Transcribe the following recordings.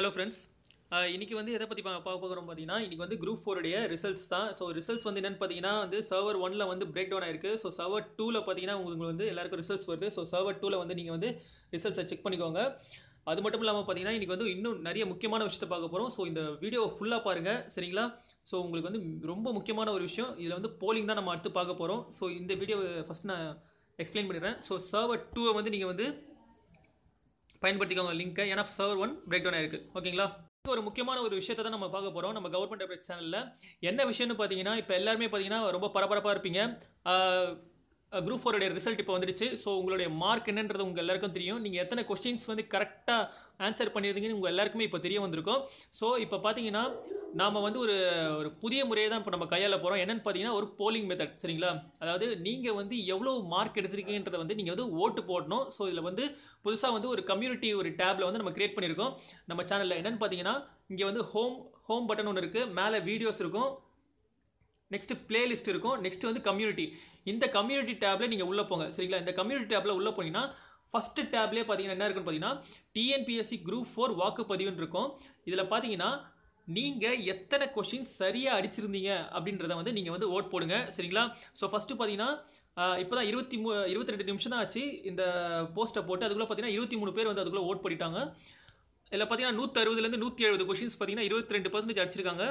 Hello friends இன்றைக்கி வந்து எதை பற்றி பார்க்க போகிறோம் பார்த்தீங்கன்னா இன்றைக்கி வந்து குரூப் ஃபோருடைய ரிசல்ட்ஸ் தான். ஸோ ரிசல்ட்ஸ் வந்து என்னென்னு பார்த்தீங்கன்னா வந்து சர்வர் ஒன்ல வந்து பிரேக் டவுன் ஆயிருக்கு ஸோ சர்வர் டூவில் பார்த்தீங்கன்னா உங்களுக்கு வந்து எல்லாருக்கும் ரிசல்ட்ஸ் வருது. ஸோ சர்வர் டூவில் வந்து நீங்கள் வந்து ரிசல்ட்ஸை செக் பண்ணிக்கோங்க. அது மட்டும் இல்லாமல் பார்த்தீங்கன்னா இன்றைக்கி வந்து இன்னும் நிறைய முக்கியமான விஷயத்தை பார்க்க போகிறோம் ஸோ இந்த வீடியோ ஃபுல்லாக பாருங்கள் சரிங்களா? ஸோ உங்களுக்கு வந்து ரொம்ப முக்கியமான ஒரு விஷயம். இதில் வந்து போலிங் தான் நம்ம அடுத்து பார்க்க போகிறோம் ஸோ இந்த வீடியோ ஃபஸ்ட் நான் எக்ஸ்பிளைன் பண்ணிடுறேன். ஸோ சர்வர் டூவை வந்து நீங்கள் வந்து பயன்படுத்திக்கோங்க லிங்க்கை ஏன்னா சர்வர் ஒன் பிரேக் டவுன் ஆயிருக்கு. ஓகேங்களா ஒரு முக்கியமான ஒரு விஷயத்தை தான் நம்ம பார்க்க போகிறோம் நம்ம கவர்மெண்ட் அப்டேட் சேனலில் என்ன விஷயம்னு பார்த்தீங்கன்னா இப்போ எல்லாருமே பார்த்தீங்கன்னா ரொம்ப பரபரப்பாக இருப்பீங்க. குரூப் ஃபோருடைய ரிசல்ட் இப்போ வந்துடுச்சு. ஸோ உங்களுடைய மார்க் என்னன்றது உங்கள் எல்லாருக்கும் தெரியும். நீங்கள் எத்தனை கொஸ்டின்ஸ் வந்து கரெக்டாக ஆன்சர் பண்ணியிருந்தீங்கன்னு உங்கள் எல்லாருக்குமே இப்போ தெரிய வந்திருக்கும். ஸோ இப்போ பார்த்தீங்கன்னா நாம் வந்து ஒரு ஒரு புதிய முறையை தான் இப்போ நம்ம கையாள போகிறோம் என்னென்னு பார்த்தீங்கன்னா ஒரு போலிங் மெத்தட் சரிங்களா? அதாவது நீங்கள் வந்து எவ்வளோ மார்க் எடுத்திருக்கீங்கன்றதை வந்து நீங்கள் வந்து ஓட்டு போடணும். ஸோ இதில் வந்து புதுசாக வந்து ஒரு கம்யூனிட்டி ஒரு டேப்பில் வந்து நம்ம கிரியேட் பண்ணியிருக்கோம். நம்ம சேனலில் என்னென்னு பார்த்தீங்கன்னா இங்கே வந்து ஹோம் ஹோம் பட்டன் ஒன்று இருக்குது மேலே வீடியோஸ் இருக்கும். நெக்ஸ்ட் பிளேலிஸ்ட் இருக்கும். நெக்ஸ்ட் வந்து கம்யூனிட்டி இந்த கம்யூனிட்டி டேப்பில் நீங்கள் உள்ளே போங்க. சரிங்களா? இந்த கம்யூனிட்டி டேப்பில் உள்ளே போனீங்கன்னா ஃபஸ்ட்டு டேப்லேயே பார்த்தீங்கன்னா என்ன இருக்குன்னு பார்த்தீங்கன்னா டிஎன்பிஎஸ்சி குரூப் ஃபோர் வாக்குப்பதிவுன்னு இருக்கும். இதில் பார்த்தீங்கன்னா நீங்கள் எத்தனை கொஷின்ஸ் சரியாக அடிச்சிருந்தீங்க அப்படின்றத வந்து நீங்கள் வந்து ஓட் போடுங்க. சரிங்களா? ஸோ ஃபஸ்ட்டு பார்த்தீங்கன்னா இப்போ தான் இருபத்தி மூ இருபத்தி ரெண்டு நிமிஷம் தான் ஆச்சு. இந்த போஸ்ட்டை போட்டு அதுக்குள்ளே பார்த்தீங்கன்னா இருபத்தி மூணு பேர் வந்து அதுக்குள்ளே ஓட் பண்ணிட்டாங்க இதில் பார்த்தீங்கன்னா நூற்றி அறுபதுலேருந்து நூற்றி எழுபது கொஷின்ஸ் பார்த்தீங்கன்னா இருபத்தி ரெண்டு பர்சன்டேஜ் அடிச்சிருக்காங்க.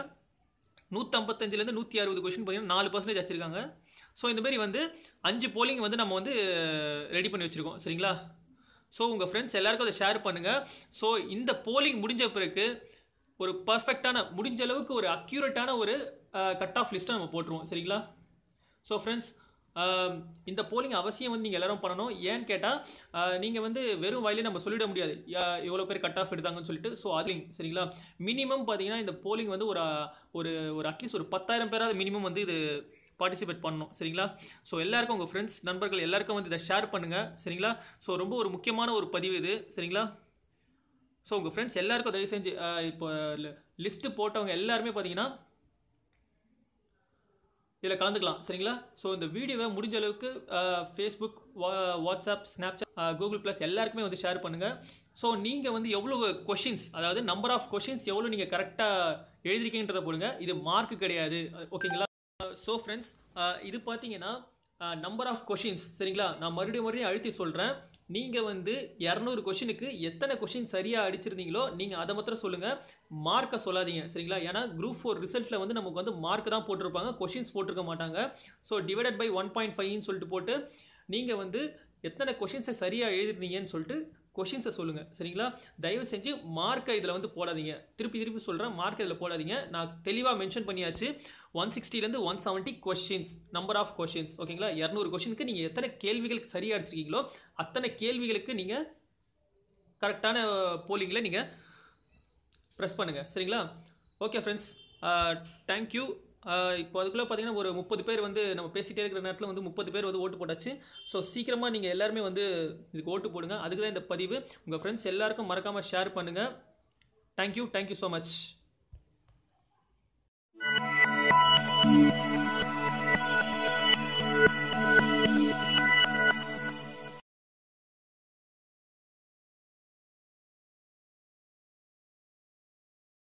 நூற்றம்பத்தஞ்சிலேருந்து நூற்றி அறுபது கொஷின் பார்த்தீங்கன்னா நாலு பர்சன்டேஜ் வச்சுருக்காங்க ஸோ இந்தமாரி வந்து அஞ்சு போலிங் வந்து நம்ம வந்து ரெடி பண்ணி வச்சுருக்கோம். சரிங்களா? ஸோ உங்கள் ஃப்ரெண்ட்ஸ் எல்லாருக்கும் அதை ஷேர் பண்ணுங்கள் ஸோ இந்த போலிங் முடிஞ்ச பிறகு ஒரு பர்ஃபெக்டான முடிஞ்ச அளவுக்கு ஒரு அக்யூரேட்டான ஒரு கட் ஆஃப் லிஸ்ட்டை நம்ம போட்டுருவோம். சரிங்களா? ஸோ ஃப்ரெண்ட்ஸ் இந்த போலிங் அவசியம் வந்து நீங்கள் எல்லாரும் பண்ணணும். ஏன்னு கேட்டால் நீங்கள் வந்து வெறும் வாயிலே நம்ம சொல்லிட முடியாது. எவ்வளோ பேர் கட் ஆஃப் எடுத்தாங்கன்னு சொல்லிட்டு ஸோ அதுலிங் சரிங்களா? மினிமம் பார்த்தீங்கன்னா இந்த போலிங் வந்து ஒரு ஒரு ஒரு அட்லீஸ்ட் ஒரு பத்தாயிரம் பேராவது மினிமம் வந்து இது பார்ட்டிசிபேட் பண்ணணும் சரிங்களா? ஸோ எல்லாருக்கும் உங்கள் ஃப்ரெண்ட்ஸ் நண்பர்கள் எல்லாருக்கும் வந்து இதை ஷேர் பண்ணுங்கள் சரிங்களா? ஸோ ரொம்ப ஒரு முக்கியமான ஒரு பதிவு இது சரிங்களா? ஸோ உங்கள் ஃப்ரெண்ட்ஸ் எல்லாருக்கும் தயவு செஞ்சு இப்போ லிஸ்ட்டு போட்டவங்க எல்லாருமே பார்த்தீங்கன்னா இதில் கலந்துக்கலாம் சரிங்களா? ஸோ இந்த வீடியோவை முடிஞ்ச அளவுக்கு ஃபேஸ்புக் வா வாட்ஸ்அப் ஸ்னாப்சாட் கூகுள் ப்ளஸ் எல்லாருக்குமே வந்து ஷேர் பண்ணுங்கள் ஸோ நீங்கள் வந்து எவ்வளோ கொஷின்ஸ் அதாவது நம்பர் ஆஃப் கொஷின்ஸ் எவ்வளோ நீங்கள் கரெக்டாக எழுதிருக்கீங்கன்றதை போடுங்க. இது மார்க் கிடையாது ஓகேங்களா? ஸோ ஃப்ரெண்ட்ஸ் இது பார்த்தீங்கன்னா நம்பர் ஆஃப் கொஷின்ஸ் சரிங்களா? நான் மறுபடியும் மறுபடியும் அழுத்தி சொல்கிறேன் நீங்கள் வந்து இரநூறு கொஷினுக்கு எத்தனை கொஷின் சரியாக அடிச்சிருந்தீங்களோ நீங்கள் அதை மாத்திரம் சொல்லுங்கள் மார்க்கை சொல்லாதீங்க சரிங்களா? ஏன்னா குரூப் ஃபோர் ரிசல்ட்டில் வந்து நமக்கு வந்து மார்க் தான் போட்டிருப்பாங்க கொஷின்ஸ் போட்டிருக்க மாட்டாங்க. So divided by one point ஃபைவ்னு சொல்லிட்டு போட்டு நீங்கள் வந்து எத்தனை கொஷின்ஸை சரியாக எழுதிருந்தீங்கன்னு சொல்லிட்டு கொஷின்ஸை சொல்லுங்கள் சரிங்களா? தயவு செஞ்சு மார்க்கை இதில் வந்து போடாதீங்க. திருப்பி திருப்பி சொல்கிறேன் மார்க் இதில் போடாதீங்க. நான் தெளிவாக மென்ஷன் பண்ணியாச்சு. One சிக்ஸ்டிலேருந்து one seventy questions number of questions ஓகேங்களா? இரநூறு கொஷினுக்கு நீங்கள் எத்தனை கேள்விகளுக்கு சரியாக அடிச்சிருக்கீங்களோ அத்தனை கேள்விகளுக்கு நீங்கள் கரெக்டான போலிங்கில் நீங்கள் ப்ரெஸ் பண்ணுங்கள் சரிங்களா? ஓகே ஃப்ரெண்ட்ஸ் தேங்க்யூ இப்போ அதுக்குள்ளே பார்த்தீங்கன்னா ஒரு முப்பது பேர் வந்து நம்ம பேசிகிட்டே இருக்கிற நேரத்தில் வந்து முப்பது பேர் வந்து ஓட்டு போட்டாச்சு. ஸோ சீக்கிரமாக நீங்கள் எல்லாருமே வந்து இதுக்கு ஓட்டு போடுங்க. அதுக்கு தான் இந்த பதிவு. உங்கள் ஃப்ரெண்ட்ஸ் எல்லாருக்கும் மறக்காமல் ஷேர் பண்ணுங்கள் தேங்க்யூ தேங்க்யூ ஸோ மச்